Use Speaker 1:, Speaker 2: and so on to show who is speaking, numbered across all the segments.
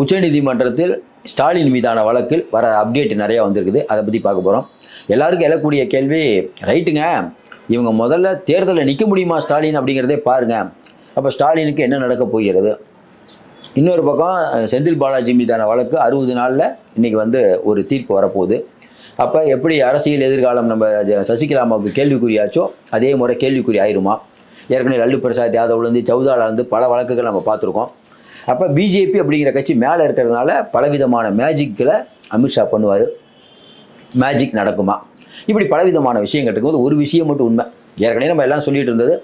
Speaker 1: உச்சநீதிமன்றத்தில் ஸ்டாலின் மீதான வழக்கில் வர அப்டேட் நிறையா வந்திருக்குது. அதை பற்றி பார்க்க போகிறோம் எல்லாருக்கும் எழக்கூடிய கேள்வி ரைட்டுங்க இவங்க முதல்ல தேர்தலில் நிற்க முடியுமா ஸ்டாலின்? அப்படிங்கிறதே பாருங்க. அப்போ ஸ்டாலினுக்கு என்ன நடக்க போகிறது? இன்னொரு பக்கம் செந்தில் பாலாஜி மீதான வழக்கு அறுபது நாளில் இன்றைக்கி வந்து ஒரு தீர்ப்பு வரப்போகுது. அப்போ எப்படி அரசியல் எதிர்காலம் நம்ம சசிகலாமாவுக்கு சசிகலா அம்மாவுக்கு கேள்விக்குறியாச்சோ அதே முறை கேள்விக்குறி ஆயிருமா? ஏற்கனவே லல்லு பிரசாத் யாதவ்லேருந்து சௌதாலேருந்து பல வழக்குகள் நம்ம பார்த்துருக்கோம். அப்போ பிஜேபி அப்படிங்கிற கட்சி மேலே இருக்கிறதுனால பலவிதமான மேஜிக்கில் அமித்ஷா பண்ணுவார். மேஜிக் நடக்குமா? இப்படி பலவிதமான விஷயங்கள் இருக்கும்போது ஒரு விஷயம் மட்டும் உண்மை. ஏற்கனவே நம்ம எல்லாம் சொல்லிட்டு இருந்தது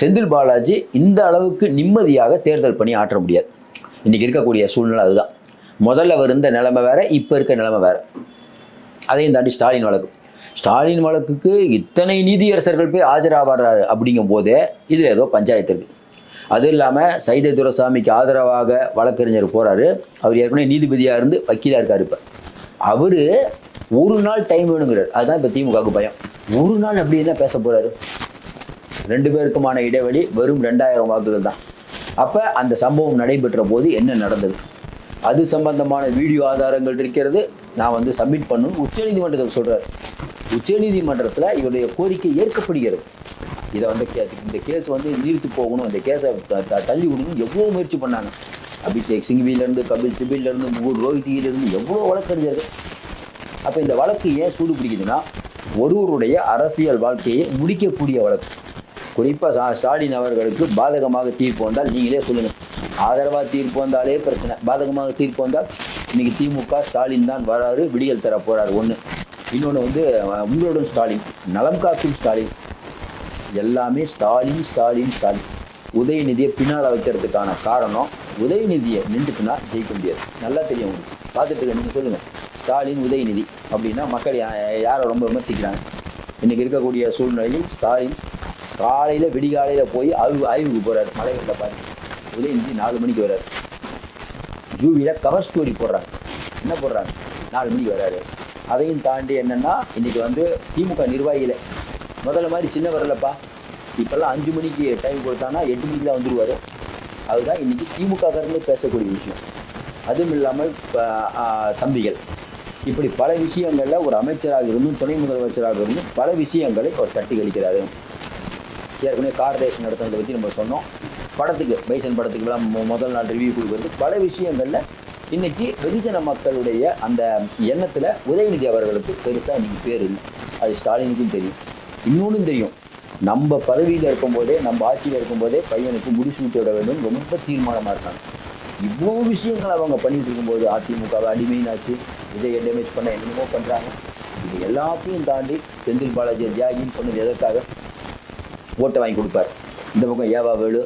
Speaker 1: செந்தில் பாலாஜி இந்த அளவுக்கு நிம்மதியாக தேர்தல் பணி ஆற்ற முடியாது. இன்றைக்கி இருக்கக்கூடிய சூழ்நிலை அதுதான். முதல்ல இருந்த நிலைமை வேறு இப்போ இருக்க நிலைமை வேறு. அதையும் தாண்டி ஸ்டாலின் வழக்கு. ஸ்டாலின் வழக்குக்கு இத்தனை நீதியரசர்கள் போய் ஆஜராகிறாரு அப்படிங்கும் போதே இதில் ஏதோ பஞ்சாயத்து இருக்குது அதுவும் இல்லாமல் சைதை துரசாமிக்கு ஆதரவாக வழக்கறிஞர் போகிறாரு அவர் ஏற்கனவே நீதிபதியாக இருந்து வக்கீலாக இருக்கார் இப்போ. அவர் ஒரு நாள் டைம் வேணுங்கிறார். அதுதான் இப்போ திமுகவுக்கு பயம். ஒரு நாள் அப்படி என்ன பேச போகிறாரு ரெண்டு பேருக்குமான இடைவெளி வெறும் ரெண்டாயிரம் வாக்குகள் தான். அப்போ அந்த சம்பவம் நடைபெற்ற போது என்ன நடந்தது? அது சம்பந்தமான வீடியோ ஆதாரங்கள் இருக்கிறது. நான் வந்து சப்மிட் பண்ணணும். உச்சநீதிமன்றத்தில் சொல்கிறார் உச்சநீதிமன்றத்தில் இவருடைய கோரிக்கை ஏற்கப்படுகிறது. இதை வந்து கே- இந்த கேஸ் வந்து நீர்த்து போகணும் இந்த கேஸை த- தள்ளி விடணும் எவ்வளோ முயற்சி பண்ணாங்க. அபிஷேக் சிங்விலேருந்து கபில் சிபிலேருந்து முகுல் ரோஹித்தியிலேருந்து எவ்வளோ வழக்கறிஞர்கள் அப்போ இந்த வழக்கு ஏன் சூடு பிடிக்குதுன்னா ஒருவருடைய அரசியல் வாழ்க்கையை முடிக்கக்கூடிய வழக்கு. குறிப்பாக ஸ்டாலின் அவர்களுக்கு பாதகமாக தீர்ப்பு வந்தால் நீங்களே சொல்லுங்கள் ஆதரவாக தீர்ப்பு வந்தாலே பிரச்சனை. பாதகமாக தீர்ப்பு வந்தால் இன்றைக்கி திமுக ஸ்டாலின் தான் வராரு விடியல் தர போகிறார் ஒன்று இன்னொன்று வந்து உங்களுடன் ஸ்டாலின் நலம் காக்கும் ஸ்டாலின். எல்லாமே ஸ்டாலின் ஸ்டாலின் ஸ்டாலின். உதயநிதியை பின்னால் வைக்கிறதுக்கான காரணம் உதயநிதியை நின்றுட்டுனா ஜெயிக்க முடியாது. நல்லா தெரியும் உங்களுக்கு. பார்த்துட்டு நீங்கள் சொல்லுங்கள் ஸ்டாலின் உதயநிதி அப்படின்னா மக்கள் யா- யாரை ரொம்ப விமர்சிக்கிறாங்க? இன்றைக்கி இருக்கக்கூடிய சூழ்நிலையில் ஸ்டாலின் காலையில் விடிகாலையில் போய் ஆய்வு ஆய்வுக்கு போகிறார் மலைகளில் பாருங்க. உதயநிதி நாலு மணிக்கு வர்றார் ஜூவியில் கவர் ஸ்டோரி போடுறாங்க. என்ன போடுறாங்க? நாலு மணிக்கு வர்றாரு அதையும் தாண்டி என்னென்னா இன்றைக்கி வந்து திமுக நிர்வாகிகளை முதல்ல மாதிரி சின்ன வரலப்பா. இப்போல்லாம் அஞ்சு மணிக்கு டைம் கொடுத்தானா எட்டு மணிக்கு தான் வந்துடுவார் அதுதான் இன்றைக்கி திமுககாரங்களே பேசக்கூடிய விஷயம். அதுவும் இல்லாமல் இப்போ, தம்பிகள். இப்படி பல விஷயங்களில் ஒரு அமைச்சராக இருந்தும் துணை முதலமைச்சராக இருந்தும் பல விஷயங்களை அவர் தட்டி கழிக்கிறாரு. ஏற்கனவே கார் ரேஸ் நடத்துனதை பற்றி நம்ம சொன்னோம். படத்துக்கு பைசன் படத்துக்குலாம் முதல் நாள் ரிவ்யூ கொடுக்குறது. பல விஷயங்களில் இன்னைக்கு வெகுஜன மக்களுடைய அந்த எண்ணத்தில் உதயநிதி அவர்களுக்கு பெருசாக இன்றைக்கி பேர் இல்லை. அது ஸ்டாலினுக்கும் தெரியும். இன்னொன்றும் தெரியும். நம்ம பதவியில் இருக்கும்போதே நம்ம ஆட்சியில் இருக்கும்போதே பையனுக்கு முடிசூட்டி விட வேண்டும் ரொம்ப தீர்மானமாக இருக்காங்க. இவ்வளோ விஷயங்கள் அவங்க பண்ணிட்டு இருக்கும்போது அதிமுகவை அடிமையினாச்சு விஜய் டேமேஜ் பண்ண என்னென்னமோ பண்ணுறாங்க இது எல்லாத்தையும் தாண்டி செந்தில் பாலாஜி தியாகின்னு சொன்னது எதற்காக? ஓட்டை வாங்கி கொடுப்பார். இந்த பக்கம் ஏவா வேலு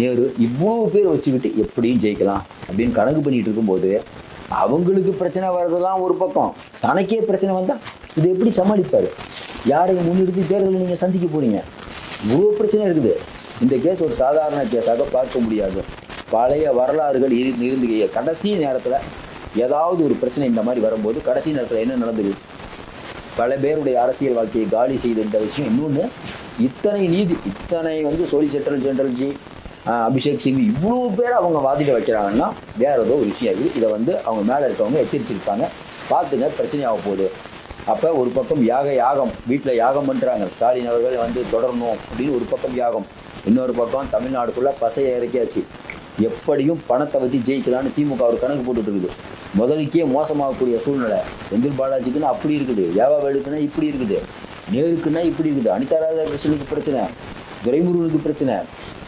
Speaker 1: நேரு இவ்வளோ பேர் வச்சுக்கிட்டு எப்படியும் ஜெயிக்கலாம் அப்படின்னு கணக்கு பண்ணிட்டு இருக்கும்போது அவங்களுக்கு பிரச்சனை வர்றதெல்லாம் ஒரு பக்கம். தனக்கே பிரச்சனை வந்தால் இது எப்படி சமாளிப்பார்? யாரையும் முன்னிறுத்தி தேர்தலில் நீங்கள் சந்திக்க போறீங்க? இவ்வளோ பிரச்சனை இருக்குது. இந்த கேஸ் ஒரு சாதாரண கேஸாக பார்க்க முடியாது. பழைய வரலாறுகள் இரு இருந்து கடைசி நேரத்தில் ஏதாவது ஒரு பிரச்சனை இந்த மாதிரி வரும்போது கடைசி நேரத்தில் என்ன நடந்தது? பல பேருடைய அரசியல் வாழ்க்கையை காலி செய்த இந்த விஷயம். இன்னொன்று இத்தனை நீதி இத்தனை வந்து சொலிசிட்டர் ஜெனரல்ஜி அபிஷேக் சிங் இவ்வளோ பேர் அவங்க வாதிட வைக்கிறாங்கன்னா வேற ஏதோ ஒரு விஷயம் இருக்குது இதை வந்து அவங்க மேலே இருக்கவங்க எச்சரிச்சிருப்பாங்க. பார்த்துங்க பிரச்சனையாக போகுது. அப்போ ஒரு பக்கம் யாக யாகம் வீட்டில் யாகம் பண்ணுறாங்க ஸ்டாலின் அவர்கள் வந்து தொடரணும் அப்படின்னு ஒரு பக்கம் யாகம். இன்னொரு பக்கம் தமிழ்நாடுக்குள்ளே பசையை இறக்கியாச்சு. எப்படியும் பணத்தை வச்சு ஜெயிக்கலான்னு திமுக ஒரு கணக்கு போட்டுட்டு இருக்குது முதலுக்கே மோசமாகக்கூடிய சூழ்நிலை. செந்தில் பாலாஜிக்குன்னா அப்படி இருக்குது. யாவா வேலுக்குன்னா இப்படி இருக்குது. நேருக்குன்னா இப்படி இருக்குது. அனிதா ராதாகிருஷ்ணனுக்கு பிரச்சனை. துரைமுருகனுக்கு பிரச்சனை.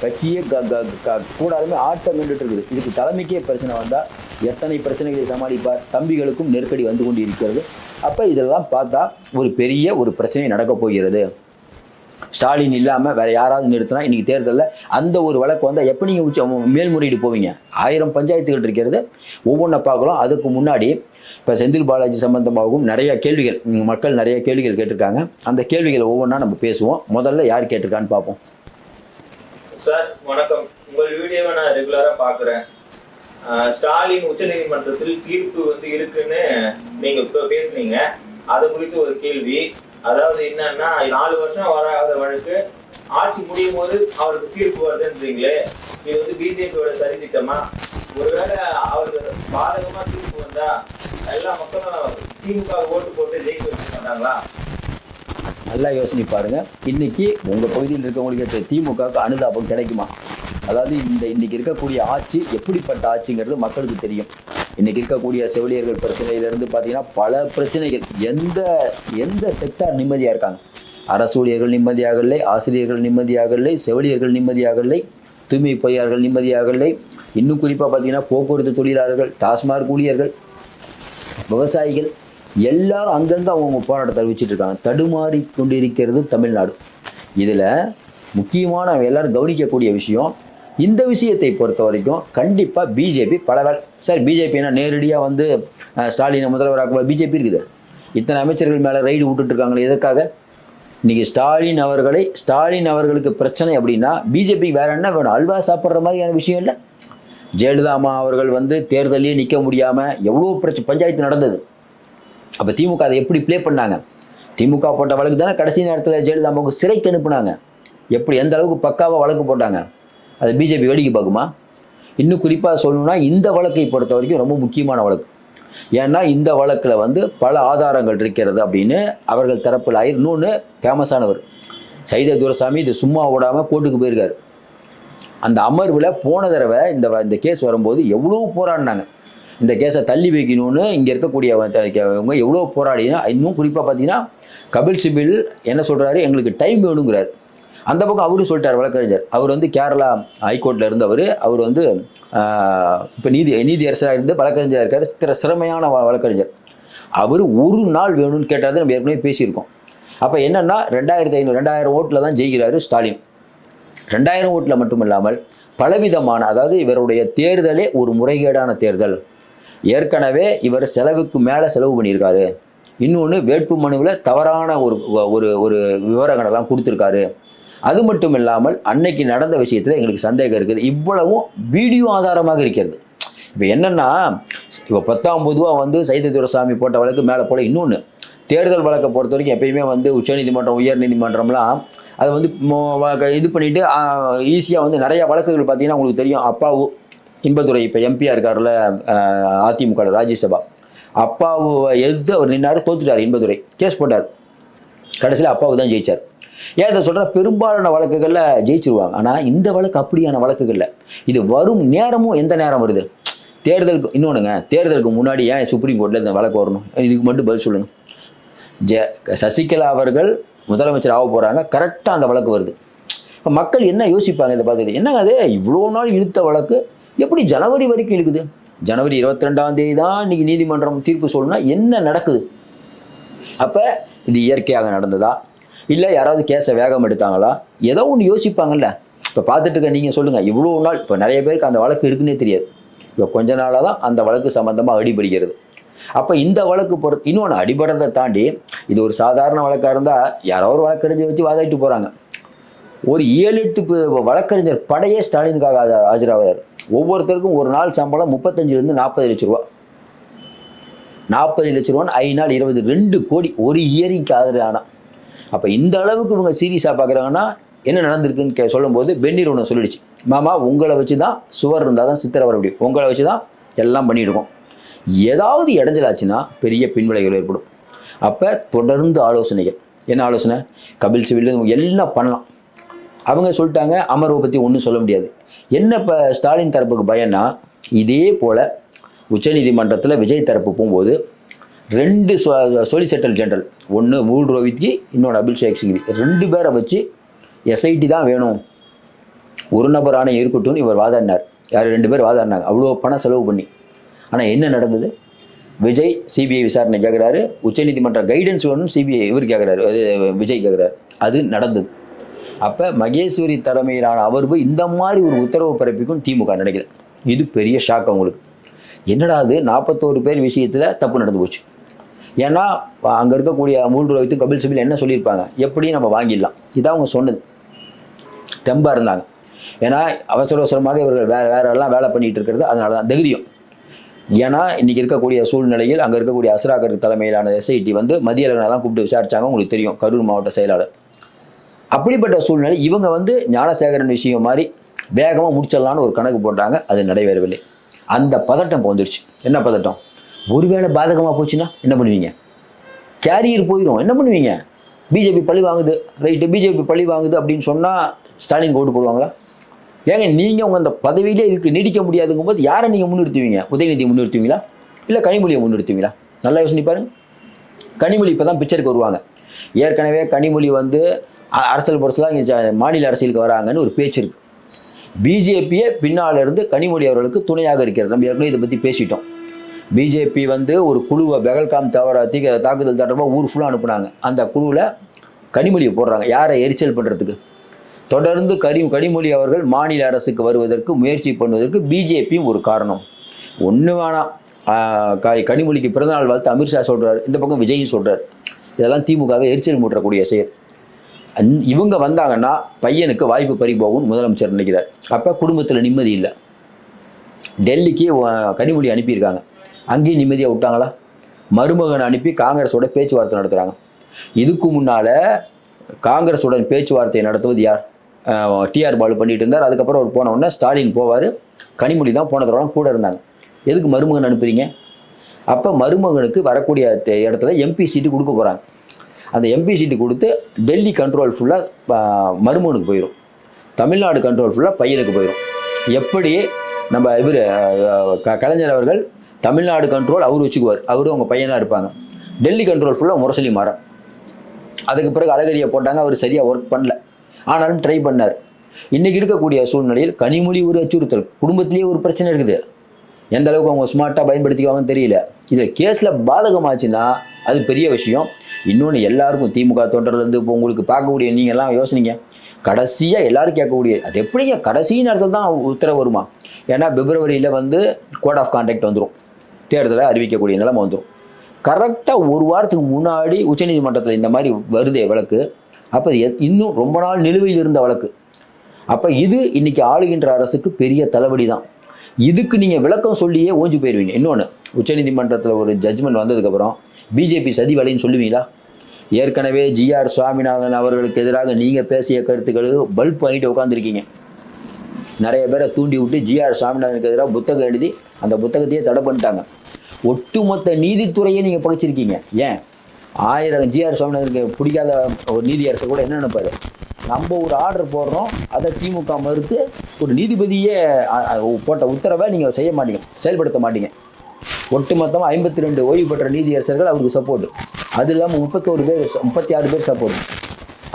Speaker 1: கட்சியே க க க கூடாலுமே ஆட்டம் நின்றுட்டு இருக்குது இதுக்கு தலைமைக்கே பிரச்சனை வந்தால் எத்தனை பிரச்சனைகளை சமாளிப்பார்? தம்பிகளுக்கும் நெருக்கடி வந்து கொண்டு இருக்கிறது அப்போ இதெல்லாம் பார்த்தா ஒரு பெரிய ஒரு பிரச்சனை நடக்கப் போகிறது. ஸ்டாலின் இல்லாமல் வேற யாராவது நிறுத்தினா இன்னைக்கு தேர்தலில் அந்த ஒரு வழக்கு வந்தால் எப்போ நீங்கள் உச்ச மேல்முறையீடு போவீங்க? ஆயிரம் பஞ்சாயத்துகள் இருக்கிறது. ஒவ்வொன்றை பார்க்குறோம் அதுக்கு முன்னாடி இப்போ செந்தில் பாலாஜி சம்பந்தமாகவும் நிறைய கேள்விகள் மக்கள் நிறைய கேள்விகள் கேட்டிருக்காங்க. அந்த கேள்விகளை ஒவ்வொன்றா நம்ம பேசுவோம். முதல்ல யார் கேட்டிருக்கான்னு பார்ப்போம்.
Speaker 2: சார் வணக்கம். உங்கள் வீடியோவை நான் ரெகுலரா பாக்குறேன். ஸ்டாலின் ஸ்டாலின் உச்சநீதிமன்றத்தில் தீர்ப்பு வந்து இருக்குன்னு நீங்க இப்போ பேசுனீங்க. அது குறித்து ஒரு கேள்வி. அதாவது என்னன்னா நாலு வருஷம் வராத வழக்கு. ஆட்சி முடியும் போது அவருக்கு தீர்ப்பு வருதுன்றீங்களே. இது வந்து பிஜேபியோட சரி திட்டமா ஒருவேளை அவருக்கு பாதகமா தீர்ப்பு வந்தா எல்லா மக்களும் திமுக ஓட்டு போட்டு ஜெயிக்க வைக்க மாட்டாங்களா?
Speaker 1: நல்லா யோசனை பாருங்க. இன்னைக்கு உங்க பகுதியில் இருக்கவங்களுக்கு திமுகவுக்கு அனுதாபம் கிடைக்குமா? அதாவது இந்த இன்னைக்கு இருக்கக்கூடிய ஆட்சி எப்படிப்பட்ட ஆட்சிங்கிறது மக்களுக்கு தெரியும். இன்னைக்கு இருக்கக்கூடிய செவிலியர்கள் பிரச்சனையிலிருந்து பார்த்தீங்கன்னா பல பிரச்சனைகள். எந்த எந்த செக்டார் நிம்மதியாக இருக்காங்க? அரசு ஊழியர்கள் நிம்மதியாக இல்லை ஆசிரியர்கள் நிம்மதியாக இல்லை செவிலியர்கள் நிம்மதியாக இல்லை தூய்மை பணியாளர்கள் நிம்மதியாக இல்லை. இன்னும் குறிப்பாக பார்த்தீங்கன்னா போக்குவரத்து தொழிலாளர்கள் டாஸ்மாக் ஊழியர்கள் விவசாயிகள் எல்லாரும் அங்கங்க அவங்க போராட்டத்தை அறிவிச்சிட்டு இருக்காங்க. தடுமாறி கொண்டிருக்கிறது தமிழ்நாடு. இதில் முக்கியமான எல்லாரும் கவனிக்கக்கூடிய விஷயம் இந்த விஷயத்தை பொறுத்த வரைக்கும் கண்டிப்பாக பிஜேபி பல வேலை சார் பிஜேபினா நேரடியாக வந்து ஸ்டாலினை முதல்வராக பிஜேபி இருக்குது. இத்தனை அமைச்சர்கள் மேலே ரைடு விட்டுட்டு இருக்காங்களே எதற்காக? இன்னைக்கு ஸ்டாலின் அவர்களை ஸ்டாலின் அவர்களுக்கு பிரச்சனை அப்படின்னா பிஜேபி வேற என்ன வேணும்? அல்வா சாப்பிட்ற மாதிரியான விஷயம் இல்லை. ஜெயலலிதா அம்மா அவர்கள் வந்து தேர்தலையே நிற்க முடியாமல் எவ்வளோ பிரச்சனை பஞ்சாயத்து நடந்தது. அப்போ திமுக அதை எப்படி ப்ளே பண்ணாங்க? திமுக போட்ட வழக்கு தானே கடைசி நேரத்தில் ஜெயலலிதா அம்மாவுக்கு சிறைக்கு அனுப்புனாங்க. எப்படி எந்த அளவுக்கு பக்காவாக வழக்கு போட்டாங்க? அதை பிஜேபி வேடிக்கை பார்க்குமா? இன்னும் குறிப்பாக சொல்லணும்னா இந்த வழக்கை பொறுத்த வரைக்கும் ரொம்ப முக்கியமான வழக்கு. ஏன்னா இந்த வழக்கில் வந்து பல ஆதாரங்கள் இருக்கிறது அப்படின்னு அவர்கள் தரப்பில் ஆயிர் இன்னொன்று ஃபேமஸானவர் சைத துரசாமி இது சும்மா விடாமல் கோர்ட்டுக்கு போயிருக்காரு. அந்த அமர்வில் போன தடவை இந்த வ- இந்த கேஸ் வரும்போது எவ்வளோ போராடினாங்க. இந்த கேஸை தள்ளி வைக்கணும்னு இங்கே இருக்கக்கூடிய இவங்க எவ்வளோ போராடினா இன்னும் குறிப்பாக பார்த்தீங்கன்னா கபில் சிபில் என்ன சொல்கிறாரு எங்களுக்கு டைம் வேணுங்கிறார். அந்த பக்கம் அவரும் சொல்லிட்டார் வழக்கறிஞர். அவர் வந்து கேரளா ஹைகோர்ட்டில் இருந்தவர். அவர் வந்து இப்போ நீதி நீதியரசராக இருந்து வழக்கறிஞராக இருக்கார். திற சிறமையான வழக்கறிஞர். அவர் ஒரு நாள் வேணும்னு கேட்டதை நம்ம ஏற்கனவே பேசியிருக்கோம். அப்போ என்னென்னா ரெண்டாயிரத்தி ஐநூறு ரெண்டாயிரம் ஓட்டில் தான் ஜெயிக்கிறாரு ஸ்டாலின். ரெண்டாயிரம் ஓட்டில் மட்டும் இல்லாமல் பலவிதமான அதாவது இவருடைய தேர்தலே ஒரு முறைகேடான தேர்தல். ஏற்கனவே இவர் செலவுக்கு மேலே செலவு பண்ணியிருக்காரு. இன்னொன்று வேட்பு மனுவில் தவறான ஒரு ஒரு ஒரு விவரங்களெல்லாம் கொடுத்துருக்காரு. அது மட்டும் இல்லாமல் அன்னைக்கு நடந்த விஷயத்தில் எங்களுக்கு சந்தேகம் இருக்குது. இவ்வளவும் வீடியோ ஆதாரமாக இருக்கிறது. இப்போ என்னென்னா இப்போ பத்தாம் பொதுவாக வந்து சைத துரசாமி போட்ட வழக்கு மேலே போல இன்னொன்று தேர்தல் வழக்கை பொறுத்த வரைக்கும் எப்பயுமே வந்து உச்சநீதிமன்றம் உயர் நீதிமன்றம்லாம் அதை வந்து இது பண்ணிவிட்டு ஈஸியாக வந்து நிறைய வழக்குகள் பார்த்தீங்கன்னா உங்களுக்கு தெரியும். அப்பாவு இன்பதுரை இப்போ எம்பியாக இருக்கார்ல அதிமுக ராஜ்யசபா. அப்பாவை எதிர்த்து அவர் நின்னார் தோத்துட்டார் இன்பதுரை. கேஸ் போட்டார். கடைசியில் அப்பாவை தான் ஜெயிச்சார். ஏன் இதை சொல்கிற பெரும்பாலான வழக்குகளில் ஜெயிச்சிருவாங்க. ஆனால் இந்த வழக்கு அப்படியான வழக்குகளில் இது வரும் நேரமும் எந்த நேரம் வருது? தேர்தலுக்கு இன்னொன்றுங்க தேர்தலுக்கு முன்னாடி ஏன் சுப்ரீம் கோர்ட்டில் இந்த வழக்கு வரணும்? இதுக்கு மட்டும் பதில் சொல்லுங்கள் ஜெ சசிகலா அவர்கள் முதலமைச்சர் ஆக போகிறாங்க கரெக்டாக அந்த வழக்கு வருது. இப்போ மக்கள் என்ன யோசிப்பாங்க இதை பார்த்துட்டு? என்னங்க அது? இவ்வளோ நாள் இழுத்த வழக்கு எப்படி ஜனவரி வரைக்கும் இழுக்குது? ஜனவரி இருபத்தி ரெண்டாம் தேதி தான் இன்னைக்கு நீதிமன்றம் தீர்ப்பு சொல்லணும்னா என்ன நடக்குது? அப்போ இது இயற்கையாக நடந்ததா? இல்லை யாராவது கேஸை வேகம் எடுத்தாங்களா? ஏதோ ஒன்று யோசிப்பாங்கல்ல. இப்போ பார்த்துட்டு இருக்க நீங்கள் சொல்லுங்கள் இவ்வளோ நாள் இப்போ நிறைய பேருக்கு அந்த வழக்கு இருக்குன்னே தெரியாது. இப்போ கொஞ்ச நாளாக தான் அந்த வழக்கு சம்மந்தமாக அடிபடுகிறது. அப்போ இந்த வழக்கு பொறுத்து இன்னொன்று அடிபடுறதை தாண்டி இது ஒரு சாதாரண வழக்காக இருந்தால் யாரோ ஒரு வழக்கறிஞர் வச்சு வாதாடிட்டு போகிறாங்க ஒரு ஏழு எட்டு வழக்கறிஞர் படையே ஸ்டாலினுக்காக ஆஜராகிறார். ஒவ்வொருத்தருக்கும் ஒரு நாள் சம்பளம் முப்பத்தஞ்சுலேருந்து நாற்பது லட்ச ரூபா. நாற்பது லட்ச ரூபான்னு ஐந்து நாள் இருபது ரெண்டு கோடி ஒரு இயரிங்க்கு ஆதரவானா அப்போ இந்த அளவுக்கு இவங்க சீரியஸாக பார்க்குறாங்கன்னா என்ன நடந்திருக்குன்னு கே சொல்லும்போது வெந்நீர் ஒன்று சொல்லிடுச்சு. மாமா உங்களை வச்சு தான் சுவர் இருந்தால் தான் சித்திரை வர முடியும். உங்களை வச்சு தான் எல்லாம் பண்ணியிருக்கோம் ஏதாவது இடைஞ்சலாச்சுன்னா பெரிய பின்விளைவுகள் ஏற்படும். அப்போ தொடர்ந்து ஆலோசனைகள். என்ன ஆலோசனை? கபில் சிவில் எல்லாம் பண்ணலாம். அவங்க சொல்லிட்டாங்க அமர்வை பற்றி ஒன்றும் சொல்ல முடியாது. என்ன இப்போ ஸ்டாலின் தரப்புக்கு பயம்னா இதே போல் உச்சநீதிமன்றத்தில் விஜய் தரப்பு போகும்போது ரெண்டு சொலிசிட்டர் ஜெனரல் ஒன்று மூல் ரோஹித்கி இன்னொன்று அபிஷேக் சிங்வி. ரெண்டு பேரை வச்சு எஸ்ஐடி தான் வேணும். ஒரு நபர் ஆணையம் இருக்கட்டும்னு இவர் வாதாடினார். யார் ரெண்டு பேர் வாதாடினாங்க. அவ்வளோ பணம் செலவு பண்ணி. ஆனால் என்ன நடந்தது? விஜய் சிபிஐ விசாரணை கேட்குறாரு உச்சநீதிமன்ற கைடன்ஸ் வேணும்னு சிபிஐ இவர் கேட்குறாரு அது விஜய் கேட்குறாரு அது நடந்தது. அப்போ மகேஸ்வரி தலைமையிலான அமர்வு இந்த மாதிரி ஒரு உத்தரவு பிறப்பிக்கும் திமுக நினைக்கல இது பெரிய ஷாக் அவங்களுக்கு என்னடா அது நாற்பத்தோரு பேர் விஷயத்தில் தப்பு நடந்து போச்சு. ஏன்னா அங்கே இருக்கக்கூடிய மூன்று வைத்து கபில் சிபில் என்ன சொல்லியிருப்பாங்க? எப்படியும் நம்ம வாங்கிடலாம். இதான் அவங்க சொன்னது. தெம்பாக இருந்தாங்க. ஏன்னா அவசர அவசரமாக இவர்கள் வேற வேற எல்லாம் வேலை பண்ணிகிட்டு இருக்கிறது அதனால தான் தைரியம். ஏன்னா இன்றைக்கி இருக்கக்கூடிய சூழ்நிலையில் அங்கே இருக்கக்கூடிய அசராகர் தலைமையிலான எஸ்ஐடி வந்து மதிய அளவிலாம் கூப்பிட்டு விசாரிச்சாங்க. உங்களுக்கு தெரியும் கரூர் மாவட்ட செயலாளர். அப்படிப்பட்ட சூழ்நிலை இவங்க வந்து ஞானசேகரன் விஷயம் மாதிரி வேகமாக முடிச்சிடலான்னு ஒரு கணக்கு போட்டாங்க. அது நடைபெறவில்லை அந்த பதட்டம் இப்போ வந்துருச்சு என்ன பதட்டம்? ஒருவேளை பாதகமாக போச்சுன்னா என்ன பண்ணுவீங்க? கேரியர் போயிடும் என்ன பண்ணுவீங்க? பிஜேபி பழி வாங்குது. ரைட்டு பிஜேபி பழி வாங்குது அப்படின்னு சொன்னால் ஸ்டாலின் ஓட்டு போடுவாங்களா? ஏங்க நீங்கள் உங்கள் அந்த பதவியிலே இருக்கு நீடிக்க முடியாதுங்கும் போது யாரை நீங்கள் முன்னிறுத்துவீங்க? உதயநிதியை முன்னிறுத்துவீங்களா? இல்லை கனிமொழியை முன்னிறுத்துவீங்களா? நல்லா யோசனை பாருங்க. கனிமொழி இப்போ தான் பிக்சருக்கு வருவாங்க. ஏற்கனவே கனிமொழி வந்து அரசியல் பொறுத்தலாம் இங்கே மாநில அரசியலுக்கு வராங்கன்னு ஒரு பேச்சு இருக்கு. பிஜேபியே பின்னால் இருந்து கனிமொழி அவர்களுக்கு துணையாக இருக்கிறது. நம்ம ஏற்கனவே இதை பற்றி பேசிட்டோம். பிஜேபி வந்து ஒரு குழுவை பெகல்காம் தவற தீ தாக்குதல் தொடர்பாக ஊர் ஃபுல்லாக அனுப்புனாங்க. அந்த குழுவில் கனிமொழியை போடுறாங்க. யாரை? எரிச்சல் பண்ணுறதுக்கு தொடர்ந்து கரி கனிமொழி அவர்கள் மாநில அரசுக்கு வருவதற்கு முயற்சி பண்ணுவதற்கு பிஜேபியும் ஒரு காரணம். ஒன்று வேணாம். க- கனிமொழிக்கு பிறந்தநாள் வாழ்த்து அமித்ஷா சொல்கிறார் இந்த பக்கம் விஜயும் சொல்கிறார் இதெல்லாம் திமுகவை எரிச்சல் மூட்டக்கூடிய செயல். இவங்க வந்தாங்கன்னா பையனுக்கு வாய்ப்பு பறி போகும்னு முதலமைச்சர் நினைக்கிறார். அப்போ குடும்பத்தில் நிம்மதி இல்லை. டெல்லிக்கு கனிமொழி அனுப்பியிருக்காங்க. அங்கேயும் நிம்மதியாக விட்டாங்களா? மருமகன் அனுப்பி காங்கிரஸோட பேச்சுவார்த்தை நடத்துகிறாங்க இதுக்கு முன்னால் காங்கிரஸுடன் பேச்சுவார்த்தை நடத்துவது யார்? டிஆர் பாலு பண்ணிட்டு இருந்தார். அதுக்கப்புறம் அவர் போன உடனே ஸ்டாலின் போவார். கனிமொழி தான் போன தடவை கூட இருந்தாங்க. எதுக்கு மருமகன் அனுப்புறீங்க? அப்போ மருமகனுக்கு வரக்கூடிய இடத்துல எம்பி சீட்டு கொடுக்க போகிறாங்க அந்த எம்பி சீட்டு கொடுத்து டெல்லி கண்ட்ரோல் ஃபுல்லாக மருமனுக்கு போயிடும் தமிழ்நாடு கண்ட்ரோல் ஃபுல்லாக பையனுக்கு போயிடும் எப்படி நம்ம இவர் கலைஞர் அவர்கள் தமிழ்நாடு கண்ட்ரோல் அவர் வச்சுக்குவார். அவரும் அவங்க பையனாக இருப்பாங்க. டெல்லி கண்ட்ரோல் ஃபுல்லாக முரசொலி மாறன். அதுக்கு பிறகு அழகரியை போட்டாங்க அவர் சரியாக ஒர்க் பண்ணல. ஆனாலும் ட்ரை பண்ணார். இன்றைக்கி இருக்கக்கூடிய சூழ்நிலையில் கனிமொழி ஒரு அச்சுறுத்தல். குடும்பத்திலேயே ஒரு பிரச்சனை இருக்குது. எந்த அளவுக்கு அவங்க ஸ்மார்ட்டாக பயன்படுத்திக்குவாங்கன்னு தெரியல. இதில் கேஸில் பாதகமாச்சுன்னா அது பெரிய விஷயம். இன்னொன்று எல்லாருக்கும் திமுக தொண்டர்லேருந்து இப்போ உங்களுக்கு பார்க்கக்கூடிய நீங்கள்லாம் யோசனைங்க. கடைசியாக எல்லோரும் கேட்கக்கூடிய அது எப்படிங்க? கடைசி நேரத்தில் தான் உத்தரவு வருமா? ஏன்னா பிப்ரவரியில் வந்து கோட் ஆஃப் கான்டாக்ட் வந்துடும் தேர்தலை அறிவிக்கக்கூடிய நிலைமை வந்துடும் கரெக்டாக ஒரு வாரத்துக்கு முன்னாடி உச்சநீதிமன்றத்தில் இந்த மாதிரி வருதே வழக்கு. அப்போ எத்- இன்னும் ரொம்ப நாள் நிலுவையில் இருந்த வழக்கு. அப்போ இது இன்னைக்கு ஆளுகின்ற அரசுக்கு பெரிய தலைவலி தான். இதுக்கு நீங்கள் விளக்கம் சொல்லியே ஓஞ்சி போயிடுவீங்க இன்னொன்று உச்சநீதிமன்றத்தில் ஒரு ஜட்ஜ்மெண்ட் வந்ததுக்கப்புறம் பிஜேபி சதி வலைன்னு சொல்லுவீங்களா? ஏற்கனவே ஜிஆர் சுவாமிநாதன் அவர்களுக்கு எதிராக நீங்கள் பேசிய கருத்துக்களுக்கு பல்ப் வாங்கிட்டு உட்காந்துருக்கீங்க நிறைய பேரை தூண்டி விட்டு ஜிஆர் சுவாமிநாதனுக்கு எதிராக புத்தகம் எழுதி அந்த புத்தகத்தையே தடை பண்ணிட்டாங்க. ஒட்டுமொத்த நீதித்துறையை நீங்கள் பகிச்சிருக்கீங்க ஏன்? ஆயிரம் ஜிஆர் சுவாமிநாதனுக்கு பிடிக்காத ஒரு நீதியரசர் கூட என்ன நினைப்பாரு? நம்ம ஒரு ஆர்டர் போடுறோம் அதை திமுக மறுத்து ஒரு நீதிபதியே போட்ட உத்தரவை நீங்கள் செய்ய மாட்டீங்க செயல்படுத்த மாட்டீங்க. ஒட்டுமொத்தமாக ஐம்பத்தி ரெண்டு ஓய்வு பெற்ற நீதியரசர்கள் அவருக்கு சப்போர்ட் அது இல்லாமல் முப்பத்தோரு பேர் முப்பத்தி ஆறு பேர் சப்போர்ட்